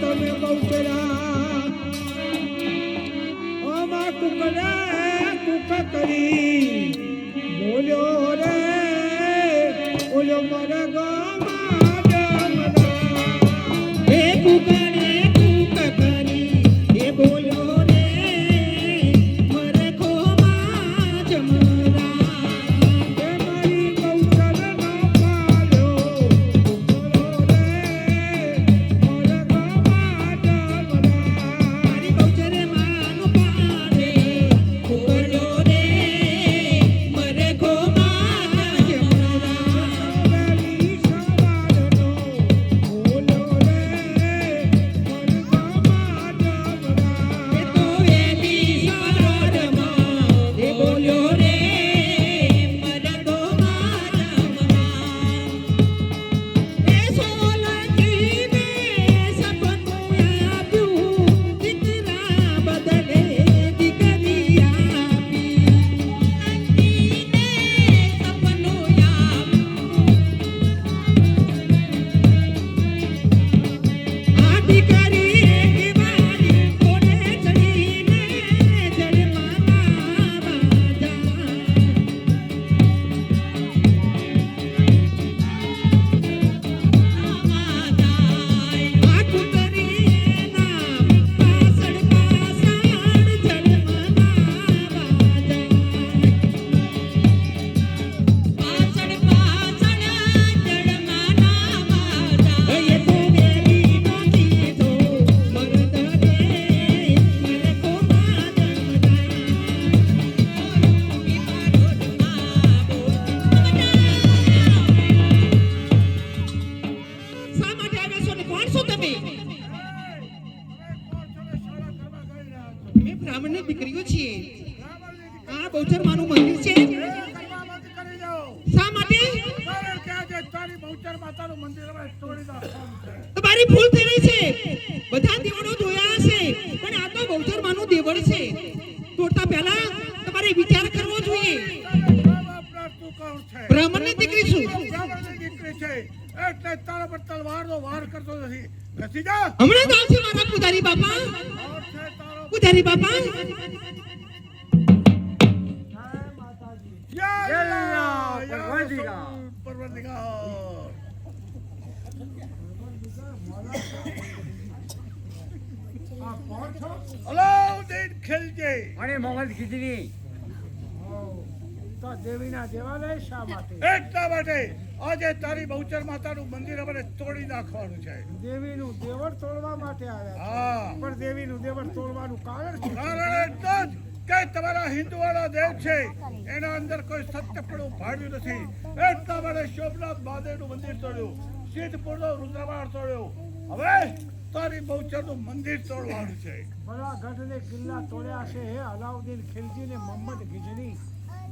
તમે બહુચરા ઓ માં કુકડે કુક કરી બહુચર માનું મંદિર છે. શા માટે? તમારી ભૂલ થઈ રહી છે. બધા દેવળો જોયા હશે, પણ આ તો બહુચર માનું દેવળ છે. તોડતા પહેલા તમારે વિચાર કરવો જોઈએ. બ્રાહ્મણની દીકરી છું. એટલે તારા પર તલવારનો વાર કરતો નથી હમણાં જ આવશે મારા પૂજારી બાપા. છે પૂજારી બાપા? અલાઉદ્દીન ખિલજી અને મોહમ્મદ ખીજરી તો દેવીના દેવાલય શા માટે એટલા માટે આજે તારી બહુચર માતાનું મંદિર અમારે તોડી નાખવાનું છે. દેવીનું દેવળ તોડવા માટે આવ્યા હા. પણ દેવીનું દેવળ તોડવાનું કારણ કારણ એટલું જ કે તમારા હિન્દુવાળા દેવ છે એના અંદર કોઈ સત્ય પણ ઉભાડ્યું નથી. એટલા માટે શોભનાથ મહાદેવનું મંદિર તોડ્યું. સિદ્ધપુરનો રુદ્રવાડ તોડ્યો. હવે તારી બહુચરનું મંદિર તોડવાનું છે. બડા ગઢને કિલ્લા તોડ્યા છે હે અલાઉદ્દીન ખિલજી ને મોહમ્મદ ગિજની.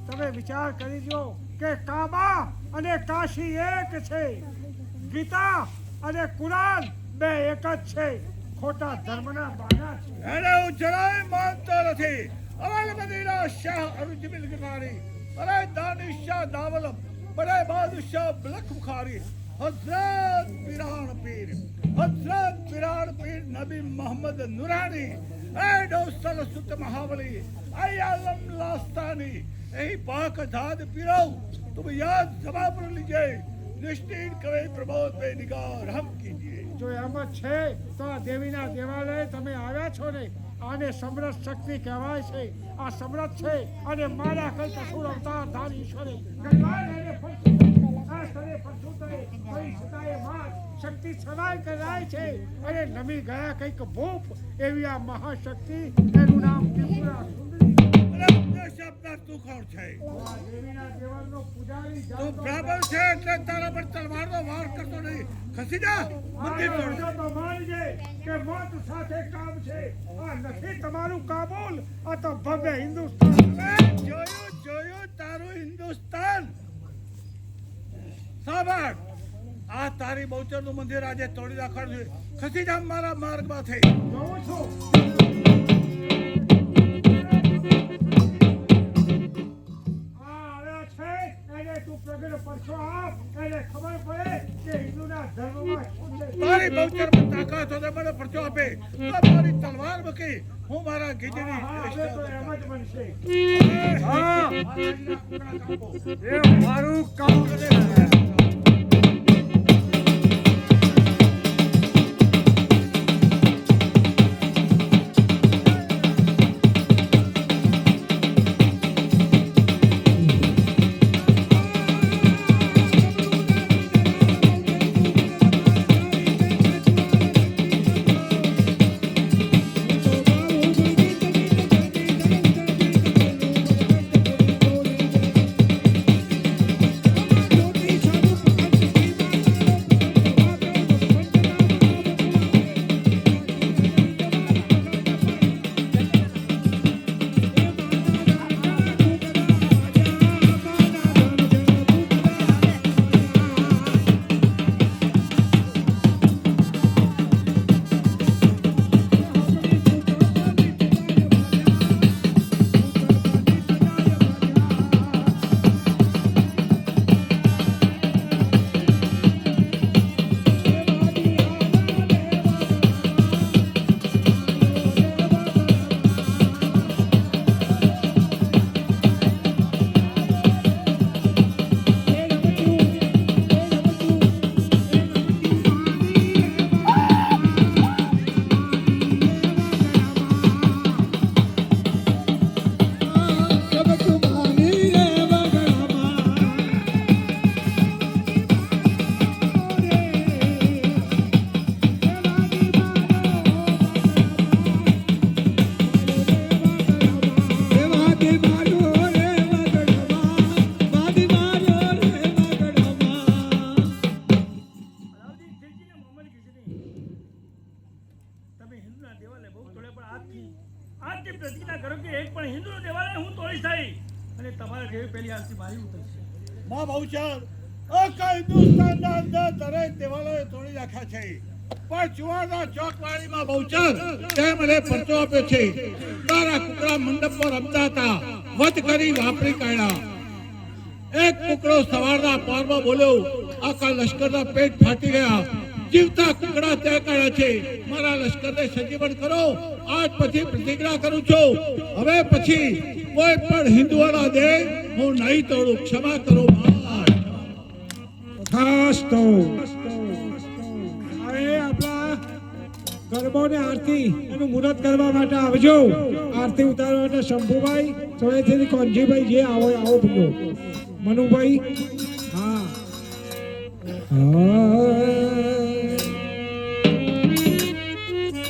તમે વિચાર કરી જો કે કાબા અને કાશી એક છે. ગીતા અને કુરાન બે એક જ છે. ખોટા ધર્મના બાના છે. એને હું જરાય માનતો નથી. અવલ મદીના શાહ અરુજબિલ ગિરનારી અરે દાનિશ શાહ દાવલમ બડે બાદશાહ બલખ બુખારી હઝરત પીરાણ પીર હઝરત પીરાણ પીર નબી મોહમ્મદ નુરાની એ ડોસલ સુત મહાબલી એ આલમ લાસ્તાની એ પાક આઝાદ પીરો तुम याद जमा पर लीजिए निश्चित करे प्रबोध पे निगाह हम कीजिए જો એમ જ છે તો આ દેવીના દેવાલય તમે આવ્યા છો ને આને સમરસ શક્તિ કહેવાય છે. આ સમરસ છે અને મારા કઈ કસુર અવતાર ધાર ઈશ્વરે શક્તિ સદાય કરાય છે. અને નમી ગયા કંઈક ભૂપ એવી આ મહાશક્તિ એનું નામ ત્રિપુરા ખસી જા મંદિર કે મોત સાથે કામ છે. તમારું કાબુલ. આ તો ભવ્ય હિન્દુસ્તાન. જોયું જોયું તારું હિન્દુસ્તાન. સાંભળ. આ તારી બહુચરનું મંદિર આજે તોડી રાખવાનું છે. ખસી જામ મારા માર્ગમાંથી જોઉં છું. તું આપ એને ખબર પડે કે હિન્દુના ધર્મમાં શું છે? તારી બહુચરમાં તાકાત હોય મને પરચો આપે. તો મારી તલવાર બકી હું મારા ગીજની એમ જ બનશે. એ મારું કામ અલાઉદ્દીન આજથી પ્રતિજ્ઞા કરો કે એક પણ હિન્દુ દેવાલય હું તોડી થઈ. અને તમારા જેવી પહેલી આજથી મારી ઉતરશે માં બહુચર આખા હિન્દુસ્તાનના અંદર દરેક દેવાલયો તોડી નાખ્યા છે. પણ ચુવાડા ચોકવાડીમાં બહુચર તે મને પરચો આપ્યો છે. તારા કુકડા મંડપ પર રમતા હતા. વધ કરી વાપરી કાઢ્યા. એક કુકડો સવારના પારમાં બોલ્યો, આખા લશ્કરના પેટ ફાટી ગયા. જીવતા કુકડા ત્યાં કાઢ્યા છે. મારા લશ્કરને સજીવન કરો. આજ પછી પ્રતિજ્ઞા કરું છું. હવે પછી કોઈ પણ હિન્દુઓના દે, હું નહીં તોડું. ક્ષમા કરો. તથાસ્તુ. હવે આપણા ગરબોને આરતી એનું મુહૂર્ત કરવા માટે આવજો. આરતી ઉતારવા માટે શંભુભાઈ કોંજીભાઈ જે આવો આવો ભૂલો. મનુભાઈ, હા. હા.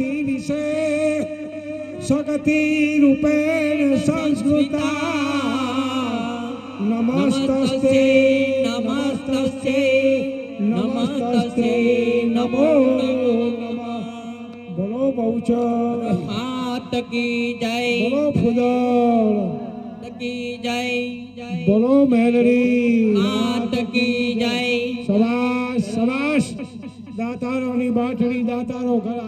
સગતિ વિશે સગતિ રૂપેણ સંસ્કૃતા. નમસ્તે નમસ્તે નમસ્તે નમો નમઃ. બોલો બહુચર. માત કી જય. બોલો ફુદળ કી જય. બોલો મેલડી. માત કી જય. સવાસ સવાસ દાતારોની બાટડી દાતારો ઘર